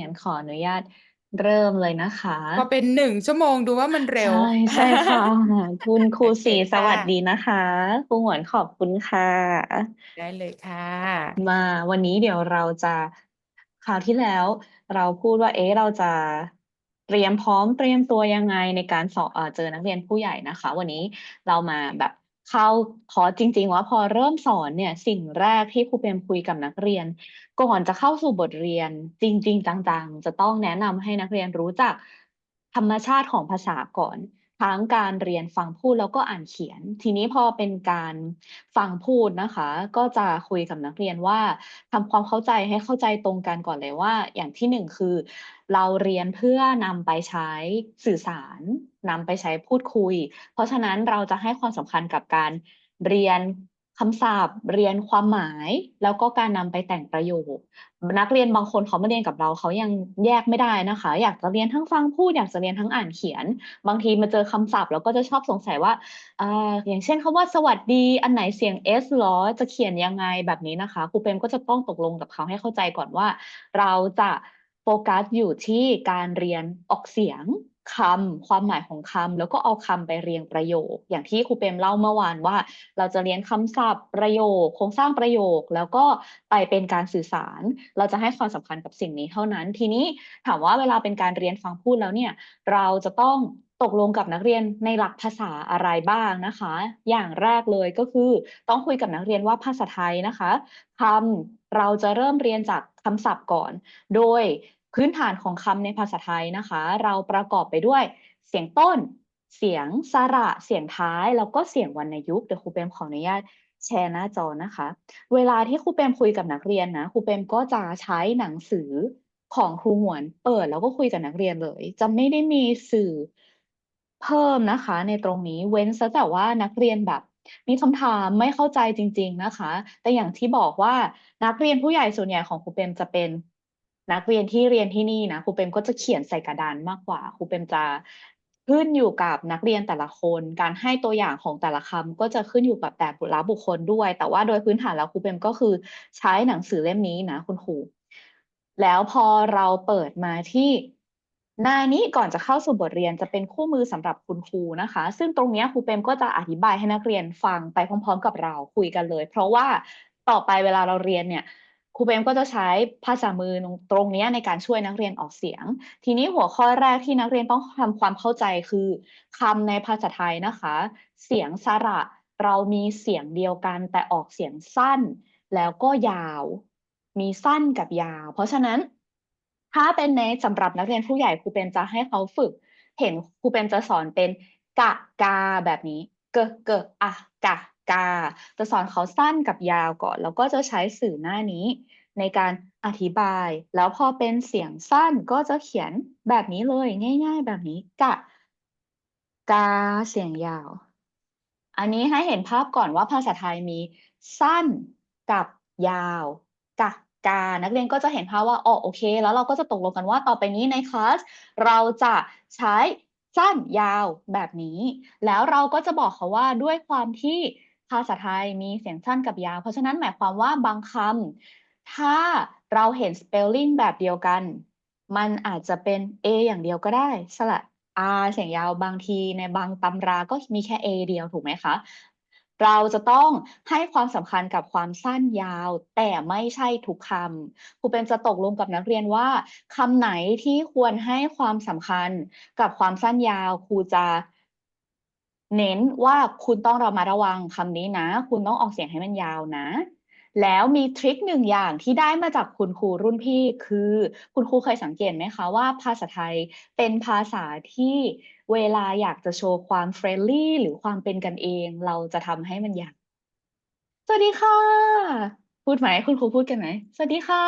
งั้นขออนุญาตเริ่มเลยนะคะ พอเป็นหนึ่งชั่วโมงดูว่ามันเร็ว ใช่ใช่ค่ะ คุณครูโอเคศรีสวัสค่ะดีนะคะครูหวนขอบคุณค่ะ ได้เลยค่ะ มาวันนี้เดี๋ยวเราจะคราวที่แล้ว เราพูดว่าเอ๊ะเราจะเตรียมพร้อมเตรียมตัวยังไงในการสอบเอ่อเจอนักเรียนผู้ใหญ่นะคะ วันนี้เรามาแบบ เข้าคอร์สจริง ๆ ว่าพอเริ่มสอนเนี่ยสิ่งแรกที่ครูเปรมคุยกับนักเรียน ก่อนจะเข้าสู่บทเรียนจริง ๆ จังๆ จะต้องแนะนำให้นักเรียนรู้จักธรรมชาติของภาษาก่อน ทั้งการเรียนฟังพูดแล้วก็อ่านเขียน ทีนี้พอเป็นการฟังพูดนะคะ ก็จะคุยกับนักเรียนว่าทำความเข้าใจให้เข้าใจตรงกันก่อนเลยว่า อย่างที่หนึ่งคือ เราเรียนเพื่อนำไปใช้สื่อสารนำไปใช้พูดคุย เพราะฉะนั้นเราจะให้ความสำคัญกับการเรียน คำศัพท์เรียนความหมาย แล้วก็การนำไปแต่งประโยค นักเรียนบางคนเขามาเรียนกับเราเขายังแยกไม่ได้นะคะ อยากจะเรียนทั้งฟังพูดอยากจะเรียนทั้งอ่านเขียน บางทีมาเจอคำศัพท์แล้วก็จะชอบสงสัยว่าออย่างเช่นคำว่าสวัสดี อันไหนเสียง S หรอจะเขียนยังไงแบบนี้นะคะครูเปรมก็จะต้องตกลงกับเขาให้เข้าใจก่อนว่า เราจะโฟกัสอยู่ที่การเรียนออกเสียง คำความหมายของคำแล้วก็เอาคำไปเรียงประโยค อย่างที่ครูเปรมเล่าเมื่อวานว่า เราจะเรียนคำศัพท์ประโยค โครงสร้างประโยค แล้วก็ไปเป็นการสื่อสาร เราจะให้ความสำคัญกับสิ่งนี้เท่านั้น ทีนี้ถามว่าเวลาเป็นการเรียนฟังพูดแล้วเนี่ย เราจะต้องตกลงกับนักเรียนในหลักภาษาอะไรบ้างนะคะ อย่างแรกเลยก็คือ ต้องคุยกับนักเรียนว่าภาษาไทยนะคะคำเราจะเริ่มเรียนจากคำศัพท์ก่อน โดย พื้นฐานของคำในภาษาไทยนะคะ เราประกอบไปด้วยเสียงต้น เสียงสระ เสียงท้าย แล้วก็เสียงวรรณยุกต์เดี๋ยวครูเปรมขออนุญาตแชร์หน้าจอนะคะ เวลาที่ครูเปรมคุยกับนักเรียนนะครูเปรมก็จะใช้หนังสือของครูหวนเปิดแล้วก็คุยกับนักเรียนเลย จะไม่ได้มีสื่อเพิ่มนะคะ ในตรงนี้เว้นซะแต่ว่านักเรียนแบบมีคำถามไม่เข้าใจจริง ๆนะคะ แต่อย่างที่บอกว่านักเรียนผู้ใหญ่ส่วนใหญ่ของครูเปรมจะเป็น นักเรียนที่เรียนที่นี่นะครูเปรมก็จะเขียนใส่กระดานมากกว่าครูเปรมจะขึ้นอยู่กับนักเรียนแต่ละคน การให้ตัวอย่างของแต่ละคำก็จะขึ้นอยู่กับแต่ละบุคคลด้วย แต่ว่าโดยพื้นฐานแล้วครูเปรมก็คือใช้หนังสือเล่มนี้นะคุณครูแล้วพอเราเปิดมาที่หน้านี้ก่อนจะเข้าสู่บทเรียนจะเป็นคู่มือสำหรับคุณครูนะคะ ซึ่งตรงนี้ครูเปรมก็จะอธิบายให้นักเรียนฟังไปพร้อม ๆ กับเราคุยกันเลย เพราะว่าต่อไปเวลาเราเรียนเนี่ย ครูเปรมก็จะใช้ภาษามือตรงนี้ในการช่วยนักเรียนออกเสียง ทีนี้หัวข้อแรกที่นักเรียนต้องทำความเข้าใจคือคำในภาษาไทยนะคะ เสียงสระเรามีเสียงเดียวกันแต่ออกเสียงสั้น แล้วก็ยาว มีสั้นกับยาว เพราะฉะนั้น ถ้าเป็นในสำหรับนักเรียนผู้ใหญ่ครูเปรมจะให้เขาฝึก เห็นครูเปรมจะสอนเป็นกะกาแบบนี้ เกะเกะอะกะ กา จะสอนเขาสั้นกับยาวก่อน แล้วก็จะใช้สื่อหน้านี้ ในการอธิบาย แล้วพอเป็นเสียงสั้นก็จะเขียนแบบนี้เลยง่าย ๆ แบบนี้กะ กาเสียงยาว อันนี้ให้เห็นภาพก่อนว่าภาษาไทยมีสั้นกับยาวกะกานักเรียนก็จะเห็นภาพว่าอ๋อโอเค แล้วเราก็จะตกลงกันว่าต่อไปนี้ในคลาสเราจะใช้สั้นยาวแบบนี้ แล้วเราก็จะบอกเขาว่าด้วยความที่ ภาษาไทยมีเสียงสั้นกับยาว เพราะฉะนั้นหมายความว่าบางคำถ้าเราเห็น spelling แบบเดียวกัน มันอาจจะเป็น A อย่างเดียวก็ได้ สระ R เสียงยาวบางทีในบางตำราก็มีแค่ A เดียวถูกไหมคะเราจะต้องให้ความสำคัญกับความสั้นยาว แต่ไม่ใช่ทุกคำครูเป็นจะตกลงกับนักเรียนว่าคำไหนที่ควรให้ความสำคัญกับความสั้นยาวครูจะ เน้นว่าคุณต้องเระมัดระวังคำนี้นะ คุณต้องออกเสียงให้มันยาวนะ แล้วมีทริคหนึ่งอย่างที่ได้มาจากคุณครูรุ่นพี่ คือคุณครูเคยสังเกตไหมคะว่าภาษาไทยเป็นภาษาที่เวลาอยากจะโชว์ความเฟรนลี่หรือความเป็นกันเอง เราจะทำให้มันยาวสวัสดีค่ะ พูดไหมคุณครูพูดกันไหมสวัสดีค่ะ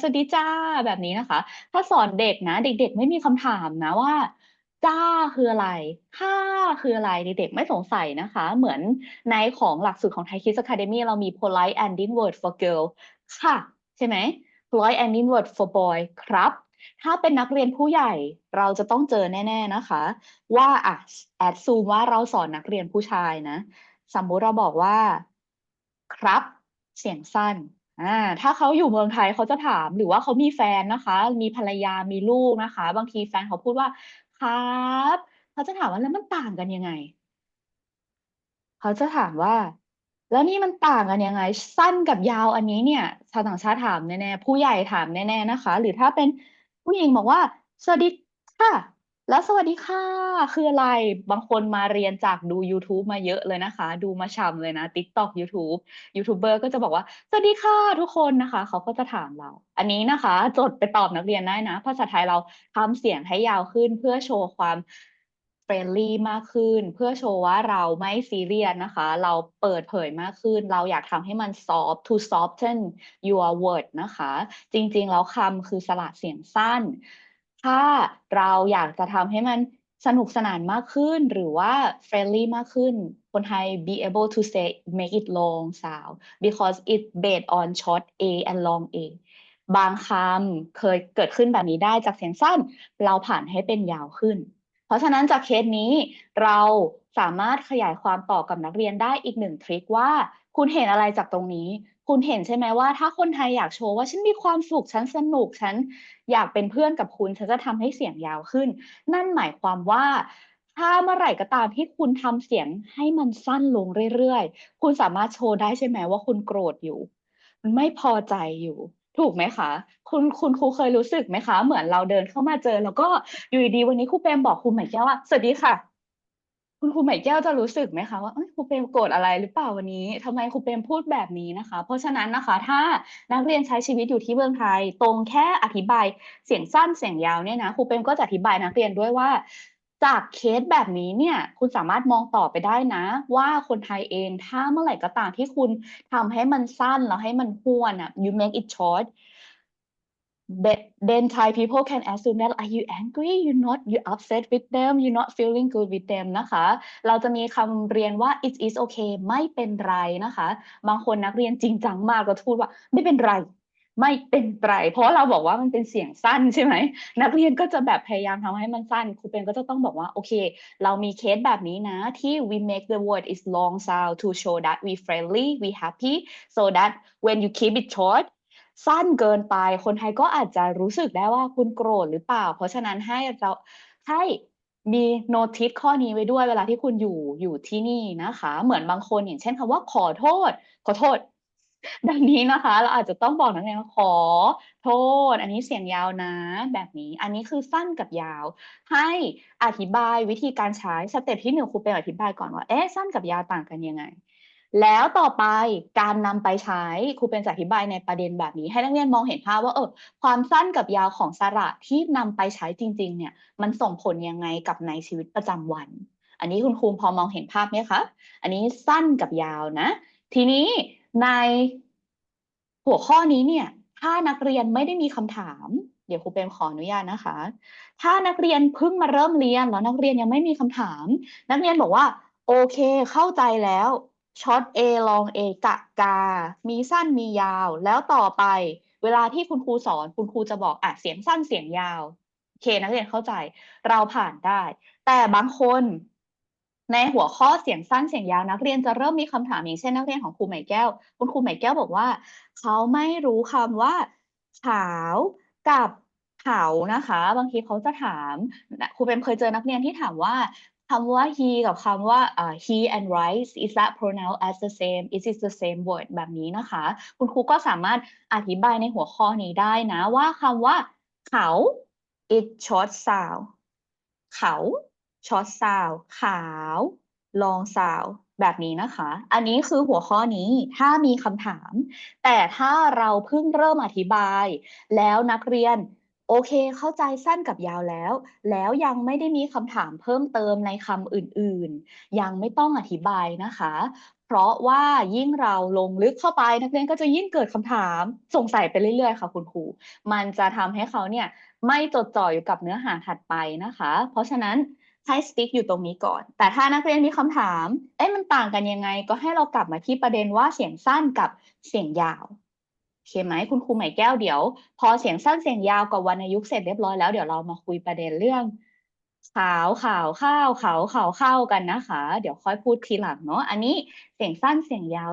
สวัสดีจ้าแบบนี้นะคะ ถ้าสอนเด็กนะ เด็ก ๆ ไม่มีคำถามนะว่า จ้าคืออะไร ค่ะคืออะไรเด็กๆไม่สงสัยนะคะ เหมือนในของหลักสูตรของ Thai Kids Academy เรามี polite ending word for girl ค่ะ ใช่ไหม polite ending word for boy ครับ ถ้าเป็นนักเรียนผู้ใหญ่เราจะต้องเจอแน่ ๆนะคะ ว่าอะแอดซูมว่าเราสอนนักเรียนผู้ชายนะ สมมุติเราบอกว่า ครับ เสียงสั้นอ่าถ้าเขาอยู่เมืองไทยเขาจะถามหรือว่าเขามีแฟนนะคะ มีภรรยามีลูกนะคะ บางทีแฟนเขาพูดว่า ครับเขาจะถามว่าแล้วมันต่างกันยังไง เขาจะถามว่า แล้วนี่มันต่างกันยังไง สั้นกับยาวอันนี้เนี่ยชาวต่างชาติถามแน่ๆผู้ใหญ่ถามแน่ๆนะคะ หรือถ้าเป็นผู้หญิงบอกว่าสวัสดีค่ะ แล้วสวัสดีค่ะ คืออะไร บางคนมาเรียนจากดู YouTube มาเยอะเลยนะคะ ดูมาฉ่ำเลยนะ TikTok YouTube ยูทูบเบอร์ก็จะบอกว่า สวัสดีค่ะทุกคนนะคะ เขาก็จะถามเรา อันนี้นะคะ จดไปตอบนักเรียนได้นะ ภาษาไทยเราทำเสียงให้ยาวขึ้นเพื่อโชว์ความเฟรนลี่มากขึ้น เพื่อโชว์ว่าเราไม่ซีเรียสนะคะ เราเปิดเผยมากขึ้น เราอยากทำให้มัน soft to soften your word นะคะ จริงๆ แล้วคำคือสระเสียงสั้น ถ้าเราอยากจะทำให้มันสนุกสนานมากขึ้น หรือว่า friendly มากขึ้น คนไทย be able to say make it long sound because it based on short a and long a บางคำเคยเกิดขึ้นแบบนี้ได้จากเสียงสั้น เราผ่านให้เป็นยาวขึ้น เพราะฉะนั้นจากเคสนี้เราสามารถขยายความต่อกับนักเรียนได้อีกหนึ่งทริคว่า คุณเห็นอะไรจากตรงนี้ คุณเห็นใช่ไหมว่า ถ้าคนไทยอยากโชว์ว่าฉันมีความสุขฉันสนุกฉันอยากเป็นเพื่อนกับคุณ ฉันจะทำให้เสียงยาวขึ้น นั่นหมายความว่า ถ้าเมื่อไหร่ก็ตามที่คุณทำเสียงให้มันสั้นลงเรื่อยๆ คุณสามารถโชว์ได้ใช่ไหมว่าคุณโกรธอยู่ ไม่พอใจอยู่ถูกไหมคะ คุณคุณครูเคยรู้สึกไหมคะ เหมือนเราเดินเข้ามาเจอ แล้วก็อยู่ดีๆวันนี้ครูเปรมบอกครูใหม่แก้วว่าสวัสดีค่ะ คุณครูใหม่แก้วจะรู้สึกไหมคะว่าครูเปรมโกรธอะไรหรือเปล่าวันนี้ทำไมครูเปรมพูดแบบนี้นะคะ เพราะฉะนั้นนะคะ ถ้านักเรียนใช้ชีวิตอยู่ที่เมืองไทย ตรงแค่อธิบายเสียงสั้นเสียงยาวเนี่ยนะครูเปรมก็จะอธิบายนักเรียนด้วยว่า จากเคสแบบนี้เนี่ย คุณสามารถมองต่อไปได้นะ ว่าคนไทยเองถ้าเมื่อไหร่ก็ตามที่คุณทำให้มันสั้นแล้วให้มันห้วนอะ you make it short Then- then Thai people can assume that are you angry you not you upset with them you not feeling good with them นะคะ เราจะมีคำเรียนว่า it is okay ไม่เป็นไรนะคะ บางคนนักเรียนจริงจังมากก็พูดว่าไม่เป็นไรไม่เป็นไร เพราะเราบอกว่ามันเป็นเสียงสั้นใช่ไหม นักเรียนก็จะแบบพยายามทำให้มันสั้น ครูเป็นก็จะต้องบอกว่า โอเค เรามีเคสแบบนี้นะ ที่ we make the word is long sound to show that we friendly we happy so that when you keep it short สั้นเกินไป คนไทยก็อาจจะรู้สึกได้ว่าคุณโกรธหรือเปล่า เพราะฉะนั้นให้เราให้มีโน้ติสข้อนี้ไว้ด้วยเวลาที่คุณอยู่อยู่ที่นี่นะคะ เหมือนบางคนอย่างเช่นคำว่าขอโทษ ขอโทษ ดังนี้นะคะ เราอาจจะต้องบอกนักเรียนว่าขอโทษ อันนี้เสียงยาวนะ แบบนี้อันนี้คือสั้นกับยาว ให้อธิบายวิธีการใช้สเต็ปที่หนึ่งครูเป็นอธิบายก่อนว่าเอ๊ะสั้นกับยาวต่างกันยังไง แล้วต่อไปการนำไปใช้ครูเป็นจะอธิบายในประเด็นแบบนี้ ให้นักเรียนมองเห็นภาพว่าเออความสั้นกับยาวของสระที่นำไปใช้จริง ๆ เนี่ยมันส่งผลยังไงกับในชีวิตประจำวัน อันนี้คุณครูพอมองเห็นภาพไหมคะอันนี้สั้นกับยาวนะ ทีนี้ในหัวข้อนี้เนี่ย ถ้านักเรียนไม่ได้มีคำถาม เดี๋ยวครูเปรมขออนุญาตนะคะ ถ้านักเรียนเพิ่งมาเริ่มเรียนแล้วนักเรียนยังไม่มีคำถาม นักเรียนบอกว่า โอเค เข้าใจแล้ว ช็อต A ลอง A กะกา มีสั้นมียาว แล้วต่อไป เวลาที่คุณครูสอน คุณครูจะบอกอะเสียงสั้นเสียงยาวโอเคนักเรียนเข้าใจ เราผ่านได้ แต่บางคน ในหัวข้อเสียงสั้นเสียงยาวนักเรียนจะเริ่มมีคำถามอย่างเช่นนักเรียนของครูใหม่แก้ว คุณครูใหม่แก้วบอกว่า เขาไม่รู้คำว่าขาวกับเขานะคะ บางทีเขาจะถามครูเป็นเคยเจอนักเรียนที่ถามว่า คำว่า he กับคำว่าอ่า he and rice is that pronounced as the same is it the same word แบบนี้นะคะ คุณครูก็สามารถอธิบายในหัวข้อนี้ได้นะว่าคำว่า เขา it short sound เขา short sound ขาว long sound แบบนี้นะคะ อันนี้คือหัวข้อนี้ถ้ามีคำถาม แต่ถ้าเราเพิ่งเริ่มอธิบาย แล้วนักเรียน โอเค เข้าใจสั้นกับยาวแล้ว แล้วยังไม่ได้มีคำถามเพิ่มเติมในคำอื่นๆ ยังไม่ต้องอธิบายนะคะ เพราะว่ายิ่งเราลงลึกเข้าไปนักเรียนก็จะยิ่งเกิดคำถามสงสัยไปเรื่อยๆ ค่ะคุณครู มันจะทำให้เขาเนี่ยไม่จดจ่ออยู่กับเนื้อหาถัดไปนะคะ เพราะฉะนั้นให้สติ๊กอยู่ตรงนี้ก่อน แต่ถ้านักเรียนมีคำถาม เอ๊ะมันต่างกันยังไง ก็ให้เรากลับมาที่ประเด็นว่าเสียงสั้นกับเสียงยาว โอเคไหมคุณครูใหม่แก้วเดี๋ยว พอเสียงสั้นเสียงยาวกับวรรณยุกต์เสร็จเรียบร้อยแล้วเดี๋ยวเรามาคุยประเด็นเรื่อง ขาวขาวข้าวขาวขาวข้าวกันนะคะ เดี๋ยวค่อยพูดทีหลังเนาะอันนี้เสียงสั้นเสียงยาว